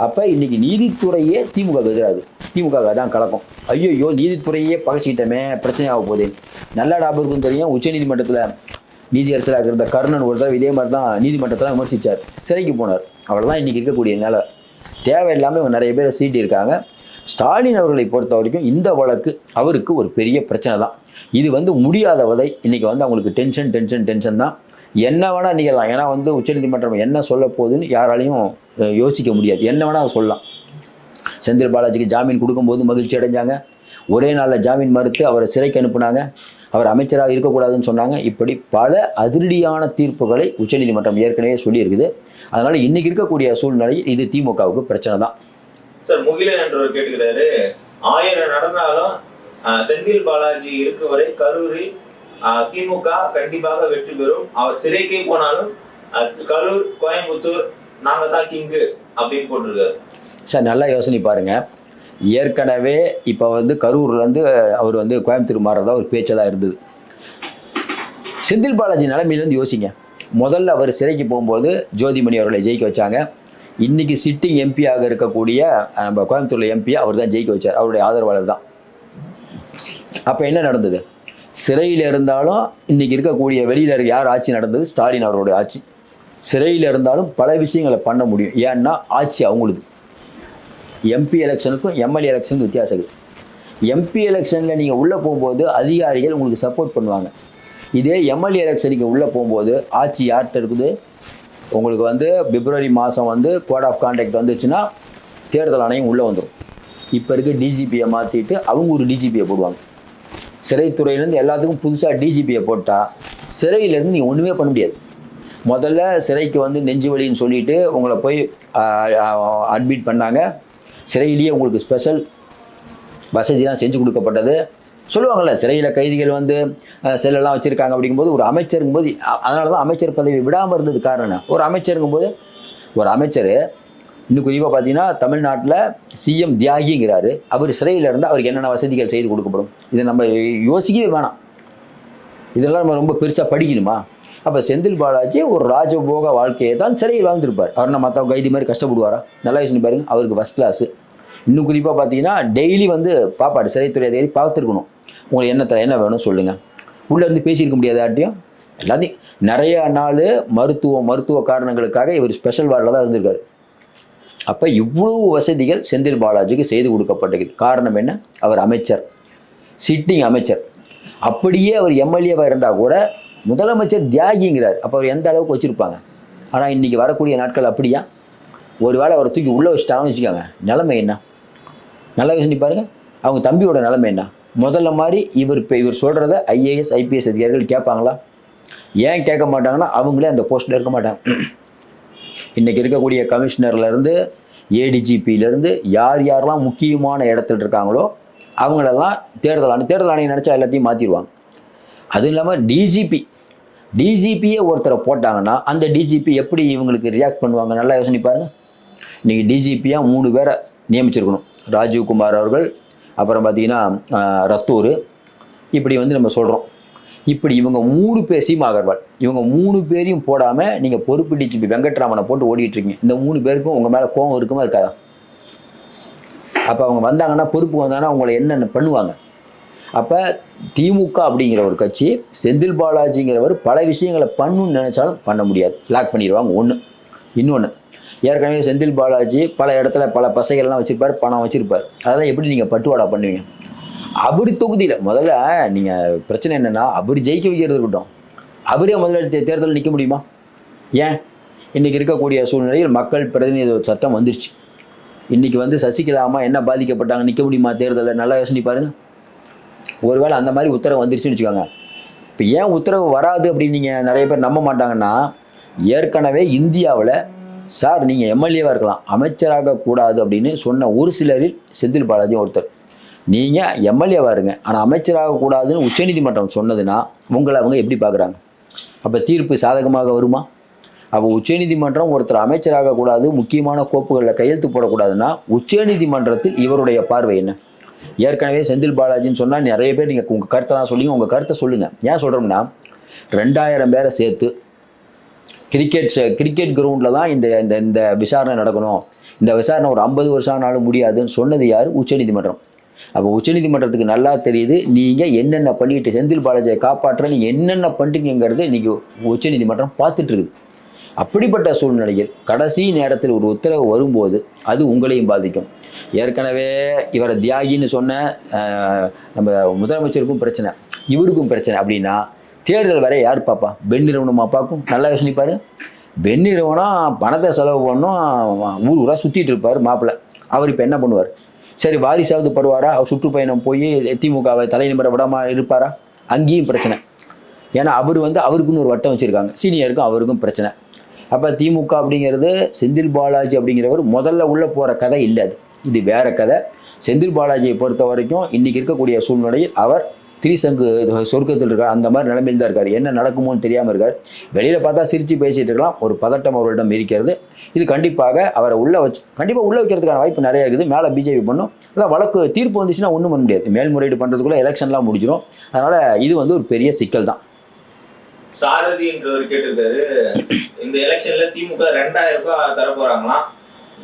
Speaker 1: அப்போ இன்னைக்கு நீதித்துறையே திமுக எதிராது. திமுக தான் கலக்கம். ஐயோ நீதித்துறையே பகச்சிக்கிட்டமே பிரச்சனையாக போகுது. நல்ல டாபருக்கும் தெரியும். உச்சநீதிமன்றத்தில் நீதியரசராக இருந்த கர்ணன் ஒரு தடவை இதே மாதிரி தான் நீதிமன்றத்தில் விமர்சித்தார் சிறைக்கு போனார். அவ்வளோதான் இன்னைக்கு இருக்கக்கூடிய நிலை. தேவையில்லாமல் இவங்க நிறைய பேர் சீட்டி இருக்காங்க ஸ்டாலின் அவர்களை பொறுத்த வரைக்கும் இந்த வழக்கு அவருக்கு ஒரு பெரிய பிரச்சனை தான் இது வந்து முடியாத வதை இன்னைக்கு வந்து அவங்களுக்கு டென்ஷன் டென்ஷன் டென்ஷன் தான். என்ன வேணால் நிகழலாம். ஏன்னா வந்து உச்சநீதிமன்றம் என்ன சொல்ல போகுதுன்னு யாராலையும் யோசிக்க முடியாது. என்ன வேணால் சொல்லலாம். செந்தில் பாலாஜிக்கு ஜாமீன் கொடுக்கும்போது மகிழ்ச்சி அடைஞ்சாங்க. ஒரே நாளில் ஜாமீன் மறுத்து அவரை சிறைக்கு அனுப்புனாங்க. அவர் அமைச்சராக இருக்கக்கூடாதுன்னு சொன்னாங்க. இப்படி பல அதிரடியான தீர்ப்புகளை உச்சநீதிமன்றம் ஏற்கனவே சொல்லியிருக்குது. அதனால் இன்றைக்கி இருக்கக்கூடிய சூழ்நிலையில் இது திமுகவுக்கு பிரச்சனை தான்.
Speaker 2: சார் முகிலன் என்றவர் கேட்டுக்கிறாரு. ஆயிரம் நடந்தாலும் செந்தில் பாலாஜி இருக்கும் வரை கரூரில் திமுக கண்டிப்பாக வெற்றி பெறும். அவர் சிறைக்கே போனாலும் கரூர் கோயம்புத்தூர் நாங்க தான் கிங்கு அப்படின்னு போட்டிருக்காரு.
Speaker 1: சார் நல்லா யோசனை பாருங்க. ஏற்கனவே இப்போ வந்து கரூர்லேருந்து அவர் வந்து கோயம்புத்தூர் மாறுறதா ஒரு பேச்செல்லாம் இருந்தது. செந்தில் பாலாஜி நிலைமையிலேருந்து யோசிங்க. முதல்ல அவர் சிறைக்கு போகும்போது ஜோதிமணி அவர்களை ஜெயிக்க வச்சாங்க. இன்றைக்கி சிட்டிங் எம்பியாக இருக்கக்கூடிய நம்ம கோயம்புத்தூரில் எம்பி அவர் தான் ஜெயிக்க வச்சார். அவருடைய ஆதரவாளர் தான். அப்போ என்ன நடந்தது? சிறையில் இருந்தாலும் இன்றைக்கி இருக்கக்கூடிய வெளியில் இருக்க யார் ஆட்சி நடந்தது? ஸ்டாலின் அவருடைய ஆட்சி. சிறையில் இருந்தாலும் பல விஷயங்களை பண்ண முடியும். ஏன்னா ஆட்சி அவங்களுக்கு எம்பி எலெக்ஷனுக்கும் எம்எல்ஏ எலெக்ஷனுக்கும் வித்தியாசம் இருக்குது எம்பி எலெக்ஷனில் நீங்கள் உள்ளே போகும்போது அதிகாரிகள் உங்களுக்கு சப்போர்ட் பண்ணுவாங்க. இதே எம்எல்ஏ எலெக்ஷனுக்கு உள்ளே போகும்போது ஆட்சி யார்கிட்ட இருக்குது? உங்களுக்கு வந்து பிப்ரவரி மாதம் வந்து கோட் ஆஃப் கான்டாக்ட் வந்துச்சுன்னா தேர்தல் ஆணையம் உள்ளே வந்துடும் இப்போ இருக்க டிஜிபியை மாற்றிட்டு அவங்க ஒரு டிஜிபியை போடுவாங்க. சிறைத்துறையிலேருந்து எல்லாத்துக்கும் புதுசாக டிஜிபியை போட்டால் சிறையிலேருந்து நீங்கள் ஒன்றுமே பண்ண முடியாது. முதல்ல சிறைக்கு வந்து நெஞ்சு வலின்னு சொல்லிட்டு உங்களை போய் அட்மிட் பண்ணாங்க. சிறையிலேயே உங்களுக்கு ஸ்பெஷல் வசதிலாம் செஞ்சு கொடுக்கப்பட்டது. சொல்லுவாங்கல்ல சிறையில் கைதிகள் வந்து செல்லெல்லாம் வச்சுருக்காங்க அப்படிங்கும்போது ஒரு அமைச்சருங்கும்போது போது அதனால தான் அமைச்சர் பதவி விடாமல் இருந்தது காரணம் ஒரு ஒரு அமைச்சருங்கும்போது ஒரு அமைச்சர் இன்னும் குறிப்பாக பார்த்தீங்கன்னா தமிழ்நாட்டில் சிஎம் தியாகிங்கிறாரு. அவர் சிறையில் இருந்தால் அவருக்கு என்னென்ன வசதிகள் செய்து கொடுக்கப்படும்? இதை நம்ம யோசிக்கவே வேணாம். இதெல்லாம் நம்ம ரொம்ப பெருசாக படிக்கணுமா? அப்போ செந்தில் பாலாஜி ஒரு ராஜபோக வாழ்க்கையை தான் சிறையில் வாழ்ந்துருப்பார். அவர் நம்ம மற்ற கைதி மாதிரி கஷ்டப்படுவாரா? நல்லா யோசனை பாருங்க. அவருக்கு ஃபஸ்ட் கிளாஸு இன்னும் குறிப்பாக பார்த்தீங்கன்னா டெய்லி வந்து பாப்பாடு சிறைத்துறை அதிகாரி பார்த்துருக்கணும். உங்களுக்கு என்ன த- என்ன வேணும் சொல்லுங்கள் உள்ளே இருந்து பேசியிருக்க முடியாது எல்லாத்தையும். நிறையா நாள் மருத்துவ மருத்துவ காரணங்களுக்காக இவர் ஸ்பெஷல் வார்டில் தான் இருந்திருக்காரு. அப்போ இவ்வளவு வசதிகள் செந்தில் பாலாஜிக்கு செய்து கொடுக்கப்பட்டது காரணம் என்ன? அவர் அமைச்சர். சிட்டிங் அமைச்சர். அப்படியே அவர் எம்எல்ஏவாக இருந்தால் கூட முதலமைச்சர் தியாகிங்கிறார். அப்போ அவர் எந்த அளவுக்கு வச்சுருப்பாங்க? ஆனால் இன்றைக்கி வரக்கூடிய நாட்கள் அப்படியா? ஒருவேளை அவரை தூக்கி உள்ளே வச்சுட்டாங்கன்னு வச்சுக்கோங்க. நிலைமை என்ன? நல்லா யோசிச்சு பாருங்கள் அவங்க தம்பியோட நிலைமை என்ன? முதல்ல மாதிரி இவர் இப்போ இவர் சொல்கிறத ஐஏஎஸ் ஐபிஎஸ் அதிகாரிகள் கேட்பாங்களா? ஏன் கேட்க மாட்டாங்கன்னா அவங்களே அந்த போஸ்ட்டில் இருக்க மாட்டாங்க. இன்றைக்கி இருக்கக்கூடிய கமிஷனர்லேருந்து ஏடிஜிபியிலேருந்து யார் யாரெல்லாம் முக்கியமான இடத்துல இருக்காங்களோ அவங்களெல்லாம் தேர்தல் ஆணையம் தேர்தல் ஆணையம் நினச்சா எல்லாத்தையும் மாற்றிடுவாங்க அதுவும் இல்லாமல் டிஜிபி டிஜிபியே ஒருத்தரை போட்டாங்கன்னா அந்த டிஜிபி எப்படி இவங்களுக்கு ரியாக்ட் பண்ணுவாங்க? நல்லா யோசனை பாருங்கள் இன்றைக்கி டிஜிபியாக மூணு பேரை நியமிச்சிருக்கணும். ராஜீவ்குமார் அவர்கள் அப்புறம் பார்த்தீங்கன்னா ரஸ்தூர் இப்படி வந்து நம்ம சொல்கிறோம் இப்படி இவங்க மூணு பேர் சீமா அகர்வால் இவங்க மூணு பேரையும் போடாமல் நீங்கள் பொறுப்பு டிஜிபி வெங்கட்ராமனை போட்டு ஓடிட்டு இருக்கீங்க இந்த மூணு பேருக்கும் உங்கள் மேலே கோவம் இருக்குமா இருக்காதா? அப்போ அவங்க வந்தாங்கன்னா பொறுப்பு வந்தாங்கன்னா அவங்கள என்னென்ன பண்ணுவாங்க? அப்போ திமுக அப்படிங்கிற ஒரு கட்சி செந்தில் பாலாஜிங்கிறவர் பல விஷயங்களை பண்ணணும்னு நினைச்சாலும் பண்ண முடியாது. லாக் பண்ணிடுவாங்க. ஒன்று இன்னொன்று ஏற்கனவே செந்தில் பாலாஜி பல இடத்துல பல பசைகள்லாம் வச்சிருப்பார் பணம் வச்சிருப்பார். அதெல்லாம் எப்படி நீங்கள் பட்டுவாடா பண்ணுவீங்க? அபரி தொகுதியில் முதல்ல நீங்கள் பிரச்சனை என்னென்னா அபரி ஜெயிக்க வைக்கிறது இருக்கட்டும். அவரே முதலாளி தேர்தலில் நிற்க முடியுமா? ஏன்? இன்றைக்கி இருக்கக்கூடிய சூழ்நிலையில் மக்கள் பிரதிநிதித்துவ சட்டம் வந்துருச்சு. இன்றைக்கி வந்து சசிகலா அம்மா என்ன பாதிக்கப்பட்டாங்க? நிற்க முடியுமா தேர்தலில்? நல்லா யோசனை பாருங்கள் ஒருவேளை அந்த மாதிரி உத்தரவு வந்துருச்சுன்னு வச்சுக்கோங்க. இப்போ ஏன் உத்தரவு வராது அப்படின்னு நீங்கள் நிறைய பேர் நம்ப மாட்டாங்கன்னா ஏற்கனவே இந்தியாவில் சார் நீங்கள் எம்எல்ஏவாக இருக்கலாம். அமைச்சராக கூடாது அப்படின்னு சொன்ன ஒரு சிலரில் செந்தில் பாலாஜி ஒருத்தர். நீங்கள் எம்எல்ஏவாக இருங்க. ஆனால் அமைச்சராக கூடாதுன்னு உச்சநீதிமன்றம் சொன்னதுன்னா உங்களை அவங்க எப்படி பார்க்குறாங்க அப்போ தீர்ப்பு சாதகமாக வருமா? அப்போ உச்சநீதிமன்றம் ஒருத்தர் அமைச்சராக கூடாது முக்கியமான கோப்புகளில் கையெழுத்து போடக்கூடாதுன்னா உச்சநீதிமன்றத்தில் இவருடைய பார்வை என்ன? ஏற்கனவே செந்தில் பாலாஜின்னு சொன்னால் நிறைய பேர் நீங்கள் உங்கள் கருத்தை தான் சொல்லுங்க உங்கள் கருத்தை சொல்லுங்கள் ஏன் சொல்கிறோம்னா ரெண்டாயிரம் பேரை சேர்த்து கிரிக்கெட் கிரிக்கெட் கிரவுண்டில் தான் இந்த இந்த இந்த விசாரணை நடக்கணும். இந்த விசாரணை ஒரு ஐம்பது வருஷம் ஆனாலும் முடியாதுன்னு சொன்னது யார்? உச்சநீதிமன்றம். அப்போ உச்சநீதிமன்றத்துக்கு நல்லா தெரியுது. நீங்கள் என்னென்ன பண்ணிட்டு செந்தில் பாலாஜியை காப்பாற்ற நீங்கள் என்னென்ன பண்ணிட்டீங்கிறது இன்றைக்கி உச்சநீதிமன்றம் பார்த்துட்ருக்குது அப்படிப்பட்ட சூழ்நிலையில் கடைசி நேரத்தில் ஒரு உத்தரவு வரும்போது அது உங்களையும் பாதிக்கும். ஏற்கனவே இவரை தியாகின்னு சொன்ன நம்ம முதலமைச்சருக்கும் பிரச்சனை இவருக்கும் பிரச்சனை அப்படின்னா தேர்தல் வரை யார் பார்ப்பா? பெண் நிறுவனமா பார்க்கும்? நல்லா யோசனைப்பார். பாரு பெண் நிறுவனம் பணத்தை செலவு பண்ணும் ஊர் ஊராக சுற்றிட்டு இருப்பார் மாப்பிள்ளை. அவர் இப்போ என்ன பண்ணுவார்? சரி வாரிசாவது படுவாரா? அவர் சுற்றுப்பயணம் போய் திமுகவை தலைநிமிர விடாமல் இருப்பாரா? அங்கேயும் பிரச்சனை. ஏன்னா அவர் வந்து அவருக்குன்னு ஒரு வட்டம் வச்சுருக்காங்க. சீனியருக்கும் அவருக்கும் பிரச்சனை. அப்போ திமுக அப்படிங்கிறது செந்தில் பாலாஜி அப்படிங்கிறவர் முதல்ல உள்ளே போகிற கதை இல்லை அது. இது வேற கதை. செந்தில் பாலாஜியை பொறுத்த வரைக்கும் இன்றைக்கி இருக்கக்கூடிய சூழ்நிலையில் அவர் திரிசங்கு சொர்க்கத்தில் இருக்கார். அந்த மாதிரி நிலைமையில் தான் இருக்கார். என்ன நடக்குமோன்னு தெரியாமல் இருக்கார். வெளியில் பார்த்தா சிரித்து பேசிகிட்டு இருக்கலாம். ஒரு பதட்டம் அவரிடம் இருக்கிறது. இது கண்டிப்பாக அவரை உள்ளே வச்சு கண்டிப்பாக உள்ளே வைக்கிறதுக்கான வாய்ப்பு நிறைய இருக்குது. மேலே பிஜேபி பண்ணும். அதான் வழக்கு தீர்ப்பு வந்துச்சுன்னா ஒன்றும் பண்ண முடியாது. மேல்முறையீடு பண்ணுறதுக்குள்ளே எலெக்ஷன்லாம் முடிஞ்சிடும் அதனால் இது வந்து ஒரு பெரிய சிக்கல் தான்.
Speaker 2: சாரதி என்றவர் கேட்டிருக்காரு. இந்த எலெக்ஷன்ல திமுக ரெண்டாயிரம் ரூபாய் தர போறாங்களாம்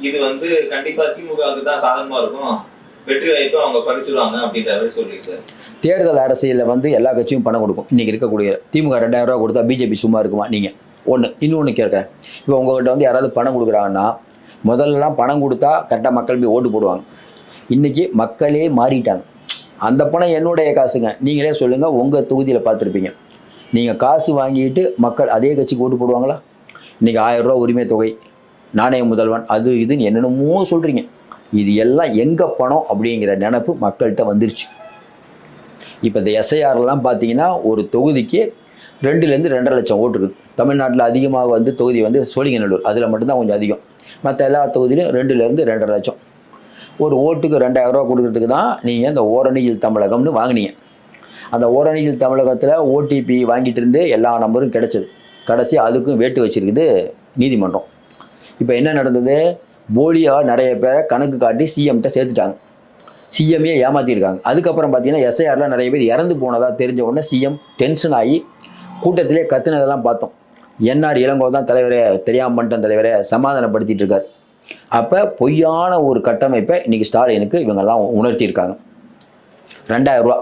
Speaker 2: இது வந்து கண்டிப்பா திமுகவுக்கு தான் சாதகமா இருக்கும். வெற்றி வாய்ப்பு அவங்க பறிச்சிருவாங்க அப்படின்ற மாதிரி சொல்லியிருக்காரு
Speaker 1: தேர்தல் அரசியலில் வந்து எல்லா கட்சியும் பணம் கொடுக்கும். இன்றைக்கி இருக்கக்கூடிய திமுக ரெண்டாயிரம் ரூபா கொடுத்தா பிஜேபி சும்மா இருக்குமா? நீங்கள் ஒன்று இன்னொன்று கேட்குறேன். இப்போ உங்கள்கிட்ட வந்து யாராவது பணம் கொடுக்குறாங்கன்னா முதல்லலாம் பணம் கொடுத்தா கரெக்டாக மக்கள் போய் ஓட்டு போடுவாங்க. இன்றைக்கி மக்களே மாறிட்டாங்க. அந்த பணம் என்னுடைய காசுங்க. நீங்களே சொல்லுங்கள் உங்கள் தொகுதியில் பார்த்துருப்பீங்க. நீங்கள் காசு வாங்கிட்டு மக்கள் அதே கட்சிக்கு ஓட்டு போடுவாங்களா? இன்றைக்கி ரூபா உரிமை தொகை. நாணய முதல்வன் அது இதுன்னு என்னென்னமோ சொல்கிறீங்க இது எல்லாம் எங்கே பணம் அப்படிங்கிற நினப்பு மக்கள்கிட்ட வந்துருச்சு. இப்போ இந்த எஸ்ஐஆர்லாம் பார்த்தீங்கன்னா ஒரு தொகுதிக்கு ரெண்டுலேருந்து ரெண்டரை லட்சம் ஓட்டு இருக்குது தமிழ்நாட்டில் அதிகமாக வந்து தொகுதி வந்து சோழிங்கநல்லூர் அதில் மட்டும்தான் கொஞ்சம் அதிகம். மற்ற எல்லா தொகுதியிலும் ரெண்டுலேருந்து ரெண்டரை லட்சம். ஒரு ஓட்டுக்கு ரெண்டாயிரரூவா கொடுக்குறதுக்கு தான் நீங்கள் இந்த ஓரணியில் தமிழகம்னு வாங்குனீங்க. அந்த ஓரணியில் தமிழகத்தில் ஓடிபி வாங்கிட்டு இருந்து எல்லா நம்பரும் கிடச்சிது. கடைசி அதுக்கும் வேட்டு வச்சிருக்குது நீதிமன்றம். இப்போ என்ன நடந்தது? போலியாக நிறைய பேரை கணக்கு காட்டி சிஎம்கிட்ட சேர்த்துட்டாங்க. சிஎம்ஏ ஏமாற்றிருக்காங்க அதுக்கப்புறம் பார்த்தீங்கன்னா எஸ்ஐஆரில் நிறைய பேர் இறந்து போனதாக தெரிஞ்ச உடனே சிஎம் டென்ஷன் ஆகி கூட்டத்திலே கத்துனதெல்லாம் பார்த்தோம். என்ஆர் இளங்கோ தான் தலைவரே தெரியாமல் பண்ணிட்டேன் தலைவரே சமாதானப்படுத்திட்டு இருக்கார். அப்போ பொய்யான ஒரு கட்டமைப்பை இன்னைக்கு ஸ்டாலினுக்கு இவங்கெல்லாம் உணர்த்தியிருக்காங்க. ரெண்டாயிரம் ரூபா.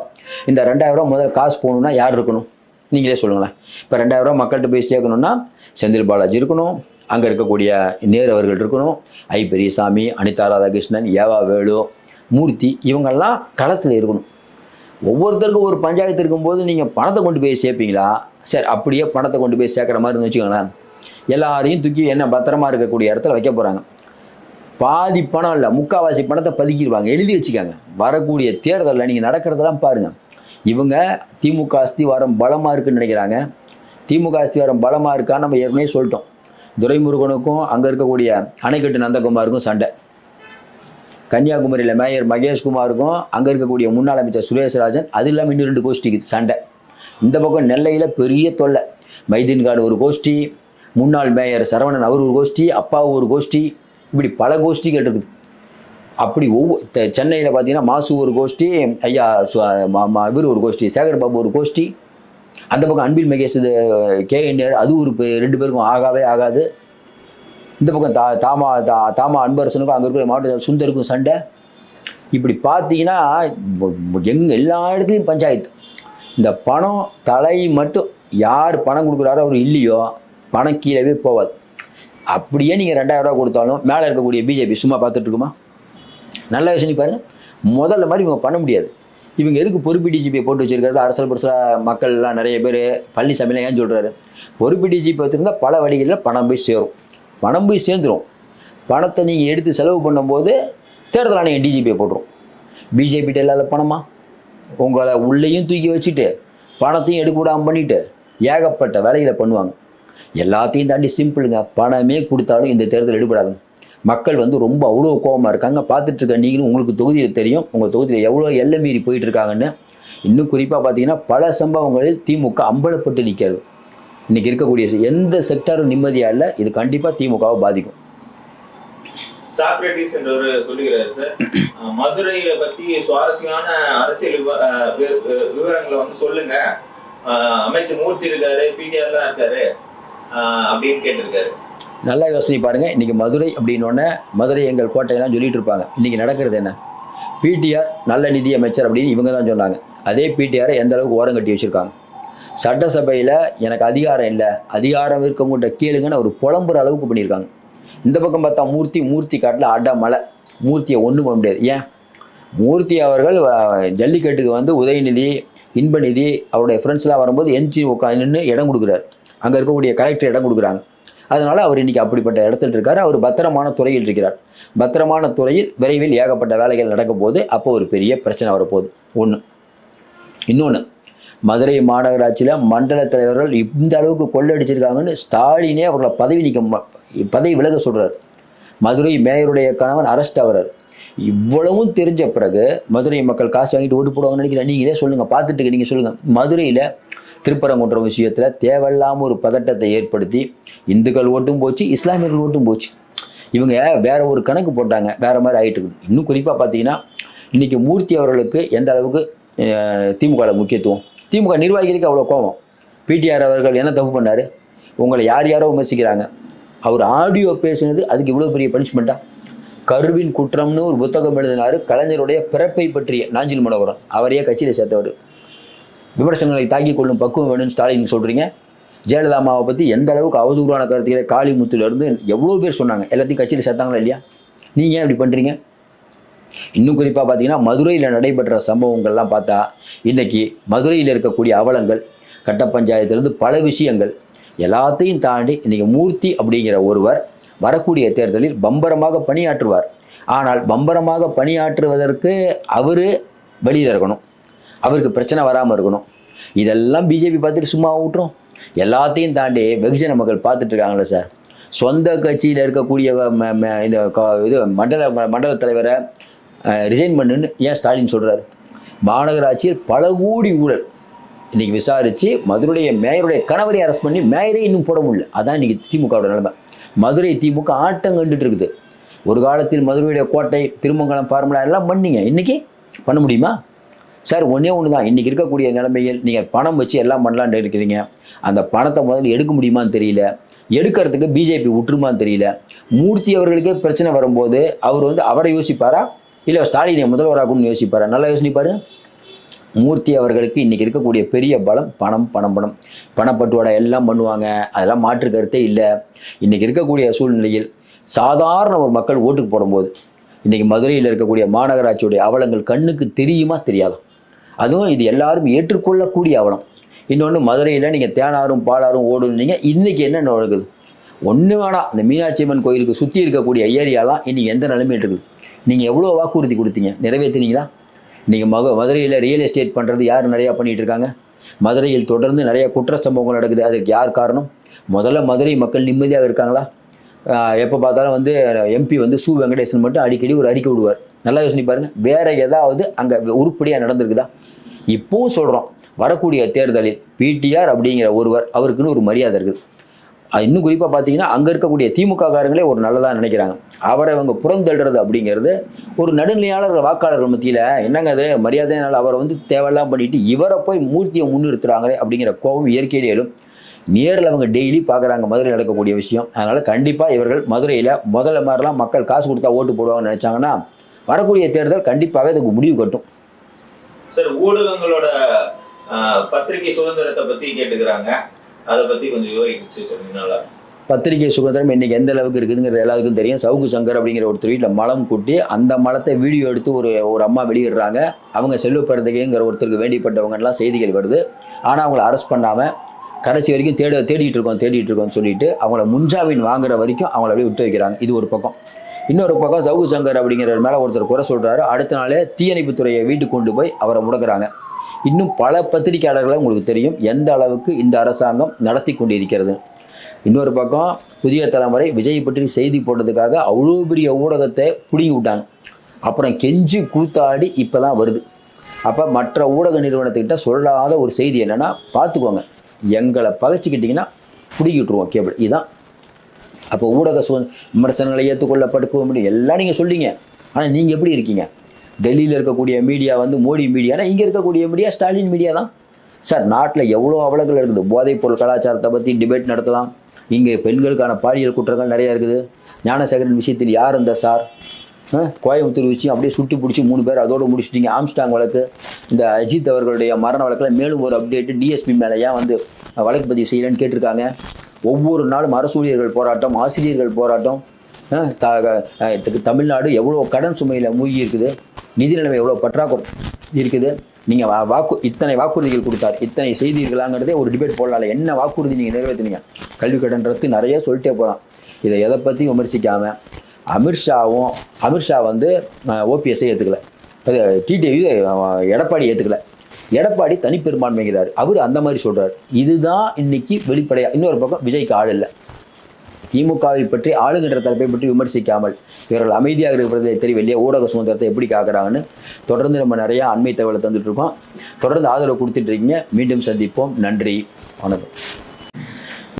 Speaker 1: இந்த ரெண்டாயிரம் ரூபா முதல்ல காசு போகணுன்னா யார் இருக்கணும்? நீங்களே சொல்லுங்களேன். இப்போ ரெண்டாயிரம் ரூபா மக்கள்கிட்ட போய் சேர்க்கணும்னா செந்தில் பாலாஜி இருக்கணும். அங்கே இருக்கக்கூடிய நேரு அவர்கள் இருக்கணும். ஐ பெரியசாமி அனிதா ராதாகிருஷ்ணன் ஏவா வேலு மூர்த்தி இவங்கெல்லாம் களத்தில் இருக்கணும். ஒவ்வொருத்தருக்கும் ஒரு பஞ்சாயத்து இருக்கும்போது நீங்கள் பணத்தை கொண்டு போய் சேர்ப்பீங்களா? சரி அப்படியே பணத்தை கொண்டு போய் சேர்க்குற மாதிரி வச்சுக்கோங்களேன். எல்லாரையும் தூக்கி என்ன பத்திரமா இருக்கக்கூடிய இடத்துல வைக்க போகிறாங்க பாதி பணம் இல்லை முக்காவாசி பணத்தை பதுக்கிடுவாங்க எழுதி வச்சுக்காங்க. வரக்கூடிய தேர்தலில் நீங்கள் நடக்கிறதெல்லாம் பாருங்கள் இவங்க திமுக அஸ்திவாரம் பலமாக இருக்குன்னு நினைக்கிறாங்க. திமுக அஸ்திவாரம் பலமாக இருக்கான்னு நம்ம ஏற்கனவே சொல்லிட்டோம். துரைமுருகனுக்கும் அங்கே இருக்கக்கூடிய அணைக்கட்டு நந்தகுமாருக்கும் சண்டை. கன்னியாகுமரியில் மேயர் மகேஷ்குமாருக்கும் அங்கே இருக்கக்கூடிய முன்னாள் அமைச்சர் சுரேஷ்ராஜன் அது இல்லாமல் இன்னும் ரெண்டு கோஷ்டிக்கு சண்டை. இந்த பக்கம் நெல்லையில் பெரிய தொல்லை. மைதீன்காடு ஒரு கோஷ்டி முன்னாள் மேயர் சரவணன் அவர் ஒரு கோஷ்டி அப்பா ஒரு கோஷ்டி இப்படி பல கோஷ்டிகள் இருக்குது. அப்படி ஒவ்வொரு சென்னையில் பார்த்தீங்கன்னா மாசு ஒரு கோஷ்டி ஐயா இவர் ஒரு கோஷ்டி சேகர் பாபு ஒரு கோஷ்டி அந்த பக்கம் அன்பில் மகேஷ் இது கே அது ஒரு ரெண்டு பேருக்கும் ஆகாவே ஆகாது. இந்த பக்கம் தா தாமா தா தாமா அன்பரசனுக்கும் அங்கே இருக்கிற மாவட்ட சுந்தருக்கும் சண்டை. இப்படி பார்த்தீங்கன்னா எங்க எல்லா இடத்துலையும் பஞ்சாயத்து. இந்த பணம் தலை மட்டும் யார் பணம் கொடுக்குறாரோ அவர் இல்லையோ பணம் கீழவே போகாது அப்படியே நீங்கள் ரெண்டாயிரம் ரூபா கொடுத்தாலும் மேலே இருக்கக்கூடிய பிஜேபி சும்மா பார்த்துட்டு இருக்குமா? நல்ல விஷயம் பாருங்கள் முதல்ல மாதிரி இவங்க பண்ண முடியாது. இவங்க எதுக்கு பொறுப்பு டிஜிபியை போட்டு வச்சிருக்கிறது? அரசல் புரசலாக மக்கள்லாம் நிறைய பேர் பழனிசாமிலாம் ஏன் சொல்கிறாரு பொறுப்பு டிஜிபி வச்சுருந்தா பல வழிகளில் பணம் போய் சேரும். பணம் போய் சேர்ந்துரும். பணத்தை நீங்கள் எடுத்து செலவு பண்ணும்போது தேர்தல் ஆணையம் டிஜிபியை போட்டுரும். பிஜேபிகிட்ட இல்லாத பணமா? உங்களை உள்ளேயும் தூக்கி வச்சுட்டு பணத்தையும் எடுக்க விடாமல் பண்ணிட்டு ஏகப்பட்ட வேலைகளை பண்ணுவாங்க. எல்லாத்தையும் தாண்டி சிம்பிளுங்க பணமே கொடுத்தாலும் இந்த தேர்தல் எடுபடாதுங்க. மக்கள் வந்து ரொம்ப அவ்வளோ கோவமாக இருக்காங்க. பார்த்துட்டு இருக்க நீங்களும் உங்களுக்கு தொகுதியில் தெரியும். உங்கள் தொகுதியில் எவ்வளோ எல்லை மீறி போயிட்டு இருக்காங்கன்னு இன்னும் குறிப்பாக பார்த்தீங்கன்னா பல சம்பவங்களில் திமுக அம்பலப்பட்டு நிற்கிறது இன்னைக்கு இருக்கக்கூடிய எந்த செக்டரும் நிம்மதியாக இல்லை. இது கண்டிப்பாக திமுகவை பாதிக்கும்.
Speaker 2: சாக்ரட்டிஸ் என்றவர் சொல்லுகிறாரு சார். அஹ் மதுரையை பத்தி சுவாரஸ்யமான அரசியல் விவரங்களை வந்து சொல்லுங்க. அமைச்சர் மூர்த்தி இருக்காரு பிடிஆர்லாம் இருக்காரு. அப்படின்னு கேட்டிருக்காரு.
Speaker 1: நல்லா யோசனை பாருங்கள் இன்றைக்கி மதுரை அப்படின்னோடனே மதுரை எங்கள் கோட்டையெல்லாம் சொல்லிட்டு இருப்பாங்க. இன்றைக்கி நடக்கிறது என்ன? பிடிஆர் நல்ல நிதி அமைச்சர் அப்படின்னு இவங்க தான் சொன்னாங்க. அதே பிடிஆரை எந்த அளவுக்கு ஓரம் கட்டி வச்சுருக்காங்க? சட்டசபையில் எனக்கு அதிகாரம் இல்லை. அதிகாரம் இருக்கவங்கள்ட்ட கேளுங்கன்னு ஒரு புலம்புற அளவுக்கு பண்ணியிருக்காங்க. இந்த பக்கம் பார்த்தா மூர்த்தி மூர்த்தி காட்டில் அட மலை மூர்த்தியை ஒன்றும் பண்ண முடியாது. ஏன்? மூர்த்தி அவர்கள் ஜல்லிக்கட்டுக்கு வந்து உதயநிதி இன்பநிதி அவருடைய ஃப்ரெண்ட்ஸ்லாம் வரும்போது என்ஜி உட்காந்து நின்று இடம் கொடுக்குறாரு. அங்கே இருக்கக்கூடிய கலெக்டர் இடம் கொடுக்குறாங்க. அதனால் அவர் இன்னைக்கு அப்படிப்பட்ட இடத்துல இருக்கார். அவர் பத்திரமான துறையில் இருக்கிறார். பத்திரமான துறையில் விரைவில் ஏகப்பட்ட வேலைகள் நடக்க போது அப்போ ஒரு பெரிய பிரச்சனை வரப்போகுது. ஒன்று இன்னொன்று மதுரை மாநகராட்சியில் மண்டல தலைவர்கள் இந்த அளவுக்கு கொள்ளடிச்சிருக்காங்கன்னு ஸ்டாலினே அவர்களை பதவி நீக்க பதவி விலக சொல்கிறார் மதுரை மேயருடைய கணவன் அரெஸ்ட் ஆகிறார். இவ்வளவும் தெரிஞ்ச பிறகு மதுரை மக்கள் காசு வாங்கிட்டு ஓட்டு போடுவாங்கன்னு நினைக்கிறேன். நீங்களே சொல்லுங்க பார்த்துட்டு நீங்கள் சொல்லுங்க. மதுரையில் திருப்பரங்குன்ற விஷயத்தில் தேவையில்லாமல் ஒரு பதட்டத்தை ஏற்படுத்தி இந்துக்கள் ஓட்டும் போச்சு இஸ்லாமியர்கள் ஓட்டும் போச்சு. இவங்க வேற ஒரு கணக்கு போட்டாங்க வேற மாதிரி ஆயிட்டு இருக்குது. இன்னும் குறிப்பாக பார்த்தீங்கன்னா இன்னைக்கு மூர்த்தி அவர்களுக்கு எந்த அளவுக்கு திமுகவில் முக்கியத்துவம்? திமுக நிர்வாகிகளுக்கு அவ்வளோ கோபம். பிடிஆர் அவர்கள் என்ன தப்பு பண்ணார்? உங்களை யார் யாரோ விமர்சிக்கிறாங்க. அவர் ஆடியோ பேசினது அதுக்கு இவ்வளோ பெரிய பனிஷ்மெண்ட்டா கருவின் குற்றம்னு ஒரு புத்தகம் எழுதினார் கலைஞருடைய பிறப்பை பற்றிய நாஞ்சில் மனோகரன். அவரையே கட்சியில் சேர்த்தவர். விமர்சனங்களை தாக்கிக் கொள்ளும் பக்குவம் வேணும்னு ஸ்டாலின் சொல்கிறீங்க ஜெயலலிதா அம்மாவை பற்றி எந்த அளவுக்கு அவதூறான கருத்துக்களை காளிமுத்துலேருந்து எவ்வளோ பேர் சொன்னாங்க? எல்லாத்தையும் கட்சியில் சேர்த்தாங்களா இல்லையா? நீங்கள் ஏன் இப்படி பண்ணுறீங்க இன்னும் குறிப்பாக பார்த்தீங்கன்னா மதுரையில் நடைபெற்ற சம்பவங்கள்லாம் பார்த்தா இன்னைக்கு மதுரையில் இருக்கக்கூடிய அவலங்கள் கட்ட பஞ்சாயத்திலிருந்து பல விஷயங்கள் எல்லாத்தையும் தாண்டி இன்றைக்கி மூர்த்தி அப்படிங்கிற ஒருவர் வரக்கூடிய தேர்தலில் பம்பரமாக பணியாற்றுவார். ஆனால் பம்பரமாக பணியாற்றுவதற்கு அவர் வெளியில் இருக்கணும். அவருக்கு பிரச்சனை வராமல் இருக்கணும். இதெல்லாம் பிஜேபி பார்த்துட்டு சும்மா விட்டுரும் எல்லாத்தையும் தாண்டி வெகுஜன மக்கள் பார்த்துட்டு இருக்காங்களே சார் சொந்த கட்சியில் இருக்கக்கூடிய ம- இந்த க- இது மண்டல மண்டல தலைவரை ரிசைன் பண்ணுன்னு ஏன் ஸ்டாலின் சொல்கிறாரு மாநகராட்சியில் பல கோடி ஊழல். இன்றைக்கி விசாரித்து மதுரைய மேயருடைய கணவரை அரெஸ்ட் பண்ணி மேயரே இன்னும் போட முடியல. அதான் இன்றைக்கி திமுகவோட நிலைமை. மதுரை திமுக ஆட்டம் கண்டுட்டு இருக்குது. ஒரு காலத்தில் மதுரையுடைய கோட்டை திருமங்கலம் ஃபார்முலா எல்லாம் பண்ணீங்க. இன்னைக்கு பண்ண முடியுமா? சார் ஒன்றே ஒன்று தான் இன்றைக்கி இருக்கக்கூடிய நிலைமையில் நீங்கள் பணம் வச்சு எல்லாம் பண்ணலான்னு இருக்கிறீங்க. அந்த பணத்தை முதல்ல எடுக்க முடியுமான்னு தெரியல. எடுக்கிறதுக்கு பிஜேபி விட்டுருமான்னு தெரியல. மூர்த்தி அவர்களுக்கே பிரச்சனை வரும்போது அவர் வந்து அவரை யோசிப்பாரா? இல்லை ஸ்டாலினை முதல்வராகணும்னு யோசிப்பாரா? நல்லா யோசிப்பார் மூர்த்தி அவர்களுக்கு இன்றைக்கி இருக்கக்கூடிய பெரிய பலம் பணம் பணம் பணம். பணப்பட்டுவாடை எல்லாம் பண்ணுவாங்க. அதெல்லாம் மாற்று கருத்தே இல்லை. இன்றைக்கி இருக்கக்கூடிய சூழ்நிலையில் சாதாரண ஒரு மக்கள் ஓட்டுக்கு போடும்போது இன்றைக்கி மதுரையில் இருக்கக்கூடிய மாநகராட்சியுடைய அவலங்கள் கண்ணுக்கு தெரியுமா தெரியாதா? அதுவும் இது எல்லாரும் ஏற்றுக்கொள்ளக்கூடிய அவலம். இன்னொன்று மதுரையில் நீங்கள் தேனாரும் பாலாரும் ஓடுனீங்க இன்றைக்கி என்ன நடக்குது? ஒன்று வேணாம். இந்த மீனாட்சி அம்மன் கோயிலுக்கு சுற்றி இருக்கக்கூடிய ஏரியாலாம் இன்றைக்கி எந்த நிலைமையில் இருக்குது? நீங்கள் எவ்வளோ வாக்குறுதி கொடுத்தீங்க? நிறைவேற்றினீங்களா? நீங்கள் மக மதுரையில் ரியல் எஸ்டேட் பண்ணுறது யார் நிறையா பண்ணிகிட்டு இருக்காங்க? மதுரையில் தொடர்ந்து நிறைய குற்ற சம்பவங்கள் நடக்குது. அதுக்கு யார் காரணம்? முதல்ல மதுரை மக்கள் நிம்மதியாக இருக்காங்களா? எப்போ பார்த்தாலும் வந்து எம்பி வந்து சு வெங்கடேசன் மட்டும் அடிக்கடி ஒரு அறிக்கை விடுவார். நல்லா யோசனை பாருங்கள் வேற ஏதாவது அங்கே உருப்படியாக நடந்திருக்குதா? இப்போவும் சொல்கிறோம் வரக்கூடிய தேர்தலில் பிடிஆர் அப்படிங்கிற ஒருவர் அவருக்குன்னு ஒரு மரியாதை இருக்குது. அது இன்னும் குறிப்பாக பார்த்தீங்கன்னா அங்கே இருக்கக்கூடிய திமுக காரங்களே ஒரு நல்லதாக நினைக்கிறாங்க. அவரை அவங்க புறந்தள்ளுறது அப்படிங்கிறது ஒரு நடுநிலையாளர்கள் வாக்காளர்கள் மத்தியில் என்னங்க அது? மரியாதையினால் அவரை வந்து தேவையெல்லாம் பண்ணிட்டு இவரை போய் மூர்த்தியை முன்னிறுத்துறாங்களே அப்படிங்கிற கோபம் இயற்கையிலே எழும். நேரில் அவங்க டெய்லி பார்க்குறாங்க மதுரையில் நடக்கக்கூடிய விஷயம். அதனால் கண்டிப்பாக இவர்கள் மதுரையில் முதல்ல மாதிரிலாம் மக்கள் காசு கொடுத்தா ஓட்டு போடுவாங்கன்னு நினச்சாங்கன்னா வரக்கூடிய தேர்தல் கண்டிப்பாக இதுக்கு முடிவு கட்டும்.
Speaker 2: சார் ஊடகங்களோட பத்திரிகை சுதந்திரத்தை பத்தி கேட்டுக்கிறாங்க. அதை பத்தி கொஞ்சம் விவரிச்சு சொன்னீங்களா
Speaker 1: பத்திரிகை சுதந்திரம் இன்னைக்கு எந்த அளவுக்கு இருக்குதுங்கிறது எல்லாருக்கும் தெரியும். சவுக்கு சங்கர் அப்படிங்கிற ஒருத்தர் வீட்டில் மலம் கூட்டி அந்த மலத்தை வீடியோ எடுத்து ஒரு ஒரு அம்மா வெளியிடுறாங்க. அவங்க செல்வ பிறந்தகைங்கிற ஒருத்தருக்கு வேண்டிப்பட்டவங்கலாம் செய்திகள் வருது. ஆனால் அவங்கள அரெஸ்ட் பண்ணாமல் கடைசி வரைக்கும் தேட தேடிட்டு இருக்கோம் தேடிட்டு இருக்கோம்னு சொல்லிட்டு அவங்கள முன்ஜாமீன் வாங்குற வரைக்கும் அவங்கள அப்படியே விட்டு வைக்கிறாங்க. இது ஒரு பக்கம். இன்னொரு பக்கம் சவுகு சங்கர் அப்படிங்கிற மேலே ஒருத்தர் குறை சொல்கிறாரு அடுத்த நாளே தீயணைப்புத்துறையை வீட்டுக்கு கொண்டு போய் அவரை முடக்கிறாங்க. இன்னும் பல பத்திரிகையாளர்களை உங்களுக்கு தெரியும். எந்த அளவுக்கு இந்த அரசாங்கம் நடத்தி கொண்டிருக்கிறது. இன்னொரு பக்கம் புதிய தலைமுறை விஜய் பற்றி செய்தி போட்டதுக்காக அவ்வளோ பெரிய ஊடகத்தை பிடுங்கி விட்டாங்க. அப்புறம் கெஞ்சி கூத்தாடி இப்போ தான் வருது. அப்போ மற்ற ஊடக நிறுவனத்துக்கிட்ட சொல்லாத ஒரு செய்தி என்னென்னா பார்த்துக்கோங்க. எங்களை பகைச்சிக்கிட்டிங்கன்னா பிடிங்கி விட்ருவோம் கேபிள். இதுதான் அப்போ ஊடக சு விமர்சனங்களை ஏற்றுக்கொள்ள படுக்க முடியும் எல்லாம் நீங்கள் சொல்லிங்க ஆனால் நீங்கள் எப்படி இருக்கீங்க? டெல்லியில் இருக்கக்கூடிய மீடியா வந்து மோடி மீடியானா இங்கே இருக்கக்கூடிய மீடியா ஸ்டாலின் மீடியா தான். சார் நாட்டில் எவ்வளோ அவலங்கள் இருக்குது? போதைப்பொருள் கலாச்சாரத்தை பற்றி டிபேட் நடத்தலாம். இங்கே பெண்களுக்கான பாலியல் குற்றங்கள் நிறையா இருக்குது. ஞானசேகரன் விஷயத்தில் யார் இந்த சார்? கோயம்புத்தூர் விஷயம் அப்படியே சுட்டு பிடிச்சி மூணு பேர் அதோடு முடிச்சிட்டிங்க. ஆம்ஸ்டாங் வழக்கு இந்த அஜித் அவர்களுடைய மரண வழக்கில் மேலும் ஒரு அப்டேட்டு டிஎஸ்பி மேலே ஏன் வந்து வழக்கு பதிவு செய்யலன்னு கேட்டிருக்காங்க. ஒவ்வொரு நாளும் அரசு ஊழியர்கள் போராட்டம் ஆசிரியர்கள் போராட்டம். த- தமிழ்நாடு எவ்வளோ கடன் சுமையில் மூழ்கி இருக்குது நிதி நிலைமை எவ்வளோ பற்றாக்குறை இருக்குது நீங்கள் வாக்கு இத்தனை வாக்குறுதிகள் கொடுத்தார் இத்தனை செய்தீர்களாங்கிறதே ஒரு டிபேட் போடலாம் என்ன வாக்குறுதி நீங்கள் நிறைவேற்றினீங்க கல்வி கடன் ரத்து நிறைய சொல்லிட்டே போகலாம் இதை எதை பற்றி விமர்சிக்காமல் அமித்ஷாவும் அமித்ஷா வந்து ஓபிஎஸ்ஸை ஏற்றுக்கல அது டிடிவி எடப்பாடி ஏற்றுக்கல எடப்பாடி தனிப்பெரும்பான்மைங்கிறார் அவர் அந்த மாதிரி சொல்றார். இதுதான் இன்னைக்கு வெளிப்படையா இன்னொரு பக்கம் விஜய்க்கு ஆள் இல்லை. திமுகவை பற்றி ஆளுகின்ற தரப்பை பற்றி விமர்சிக்காமல் இவர்கள் அமைதியாக இருக்கிறதை தெரியவில்லையே ஊடக சுதந்திரத்தை எப்படி காக்குறாங்கன்னு தொடர்ந்து நம்ம நிறைய அண்மை தகவலை தந்துட்டு இருக்கோம். தொடர்ந்து ஆதரவு கொடுத்துட்டு இருக்கீங்க. மீண்டும் சந்திப்போம். நன்றி. வணக்கம்.